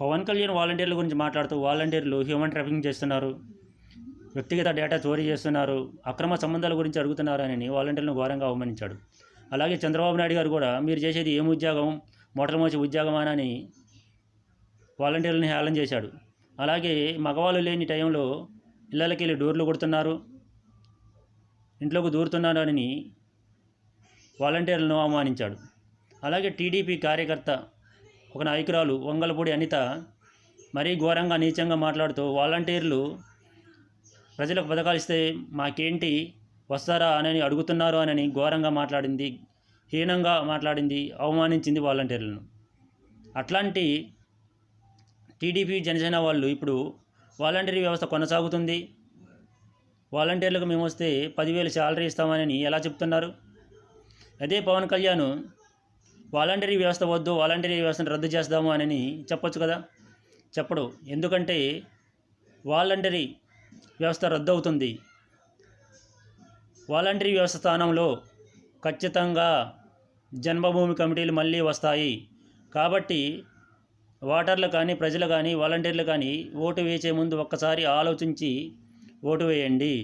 పవన్ కళ్యాణ్ వాలంటీర్ల గురించి మాట్లాడుతూ వాలంటీర్లు హ్యూమన్ ట్రాఫికింగ్ చేస్తున్నారు. వ్యక్తిగత డేటా చోరీ చేస్తున్నారు. అక్రమ సంబంధాల గురించి అడుగుతున్నారని వాలంటీర్లను ఘోరంగా అవమానించాడు. అలాగే చంద్రబాబు నాయుడు గారు కూడా మీరు చేసేది ఏం ఉద్యోగం? మొట్టమొదటి ఉద్యోగమానని వాలంటీర్లను హేళన చేశాడు. అలాగే మగవాళ్ళు లేని టైంలో ఇళ్ళకి వెళ్ళి డోర్లు కొడుతున్నారు. ఇంట్లోకి దూరుతున్నారని అని వాలంటీర్లను అవమానించాడు. అలాగే టీడీపీ కార్యకర్త ఒక నాయకురాలు వంగలపూడి అనిత మరీ ఘోరంగా నీచంగా మాట్లాడుతూ వాలంటీర్లు ప్రజలకు పథకాలు ఇస్తే మాకేంటి వస్తారా అని అడుగుతున్నారు అని ఘోరంగా మాట్లాడింది హీనంగా మాట్లాడింది అవమానించింది వాలంటీర్లను. అట్లాంటి టీడీపీ జనసేన వాళ్ళు ఇప్పుడు వాలంటీర్ వ్యవస్థ కొనసాగుతుంది. వాలంటీర్లకు మేము వస్తే పదివేలు శాలరీ ఇస్తామని ఎలా చెప్తున్నారు? అదే పవన్ కళ్యాణ్ వాలంటరీ వ్యవస్థ వద్దు వాలంటరీ వ్యవస్థను రద్దు చేస్తాము అని చెప్పొచ్చు కదా? చెప్పడు. ఎందుకంటే వాలంటరీ వ్యవస్థ రద్దు అవుతుంది వాలంటరీ వ్యవస్థ స్థానంలో ఖచ్చితంగా జన్మభూమి కమిటీలు మళ్ళీ వస్తాయి. కాబట్టి ఓటర్లు కానీ ప్రజలు కానీ వాలంటీర్లు కానీ ఓటు వేసే ముందు ఒక్కసారి ఆలోచించి ఓటు వేయండి.